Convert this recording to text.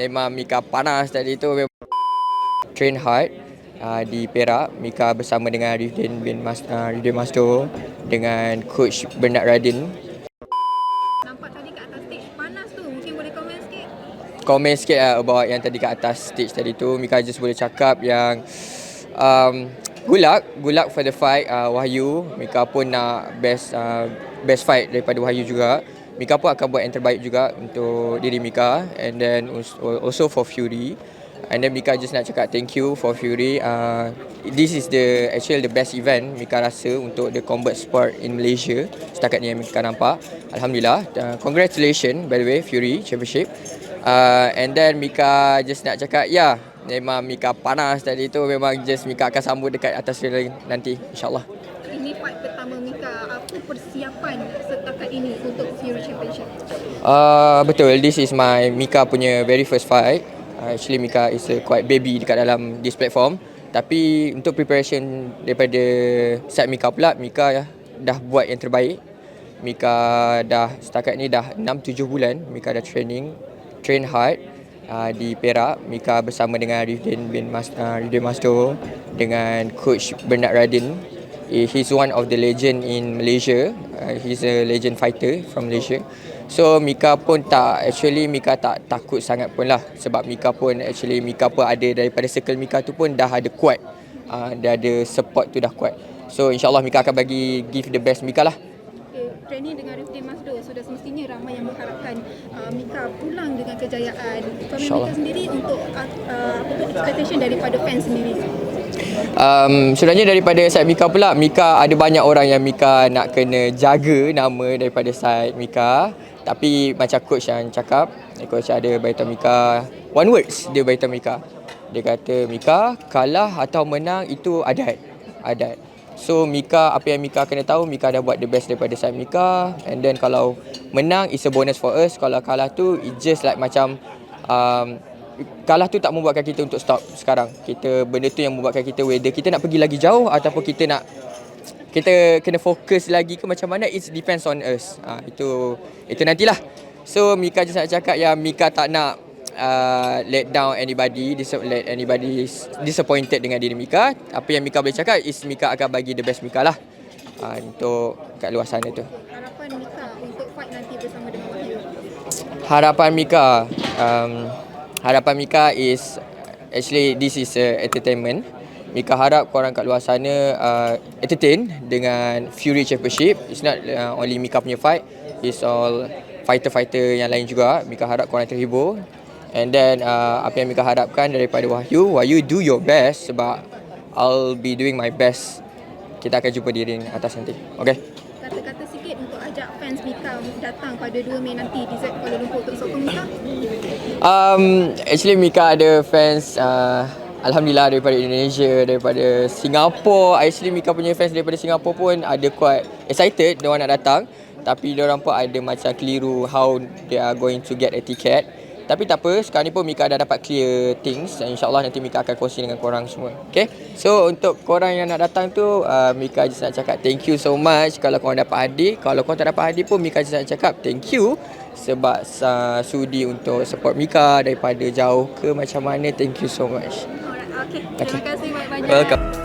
memang Mika panas tadi tu. Train hard uh, di Perak. Mika bersama dengan Rifdin bin Mas, uh, Rifdin Masto dengan coach Bernard Radin. Nampak tadi kat atas stage panas tu. Mungkin boleh komen sikit. komen sikit lah about yang tadi kat atas stage tadi tu. Mika just boleh cakap yang um, good luck. Good luck for the fight uh, Wahyu. Mika pun nak best uh, best fight daripada Wahyu juga Mika pun akan buat yang terbaik juga untuk diri Mika and then also- for Fury. And then Mika just nak cakap thank you for Fury. Uh, this is the actually the best event Mika rasa untuk the combat sport in Malaysia setakat ni yang Mika nampak. Alhamdulillah. Uh, congratulations by the way Fury Championship. Uh, and then Mika just nak cakap ya yeah, memang Mika panas tadi tu. Memang just Mika akan sambut dekat atas railing nanti insyaallah pertama Mika. Apa persiapan setakat ini untuk Fury Championship? Uh, betul, this is my Mika punya very first fight. Uh, actually Mika is a quite baby dekat dalam this platform. Tapi untuk preparation daripada side Mika pula, Mika ya, dah buat yang terbaik. Mika dah setakat ni dah 6-7 bulan Mika dah training, train hard uh, di Perak. Mika bersama dengan Rifdin bin Mas, uh, Rifdin Masto dengan coach Bernard Radin. He's one of the legend in Malaysia. Uh, he's a legend fighter from Malaysia. So Mika pun tak actually Mika tak takut sangat pun lah sebab Mika pun actually Mika pun ada daripada circle Mika tu pun dah ada kuat. Uh, dah ada support tu dah kuat. So insyaallah Mika akan bagi give the best Mika lah. Okay, training dengan Rifdin Masdo sudah semestinya ramai yang mengharapkan uh, Mika pulang dengan kejayaan. InsyaAllah. Mika sendiri untuk uh, uh, apa tu, expectation daripada fans sendiri. Um, sebenarnya daripada side Mika pula Mika ada banyak orang yang Mika nak kena jaga nama daripada side Mika. Tapi macam coach yang cakap coach ada beritahu Mika one words dia beritahu Mika. Dia kata Mika kalah atau menang itu adat adat. So Mika apa yang Mika kena tahu Mika dah buat the best daripada side Mika. And then kalau menang is a bonus for us. Kalau kalah tu it just like macam um, kalah tu tak membuatkan kita untuk stop sekarang. Kita benda tu yang membuatkan kita whether kita nak pergi lagi jauh ataupun kita nak kita kena fokus lagi ke macam mana it depends on us. Ha, itu itu nantilah. So Mika just nak cakap yang Mika tak nak uh, let down anybody, dis- let anybody is disappointed dengan diri Mika. Apa yang Mika boleh cakap is Mika akan bagi the best Mika lah. Ha, untuk kat luar sana tu. Harapan Mika untuk fight nanti bersama dengan Wahyu. harapan Mika um, harapan Mika is actually this is a entertainment. Mika harap korang kat luar sana uh, entertain dengan Fury Championship. It's not uh, only Mika punya fight. It's all fighter-fighter yang lain juga. Mika harap korang terhibur. And then uh, apa yang Mika harapkan daripada Wahyu Wahyu do your best sebab I'll be doing my best. Kita akan jumpa di ring atas nanti. Okay datang pada 2 Mei nanti di Z Kuala Lumpur untuk sokong Mika. Um, actually Mika ada fans uh, Alhamdulillah daripada Indonesia, daripada Singapura. Actually Mika punya fans daripada Singapura pun ada quite excited dia nak datang. Tapi dia orang pun ada macam keliru how they are going to get a ticket. Tapi tak apa, sekarang ni pun Mika dah dapat clear things dan insyaAllah nanti Mika akan kongsi dengan korang semua. Okay? So untuk korang yang nak datang tu, uh, Mika just nak cakap thank you so much kalau korang dapat hadir. Kalau korang tak dapat hadir pun Mika just nak cakap thank you sebab uh, sudi untuk support Mika daripada jauh ke macam mana. Thank you so much. Okay. Okay. Terima kasih banyak-banyak. Welcome.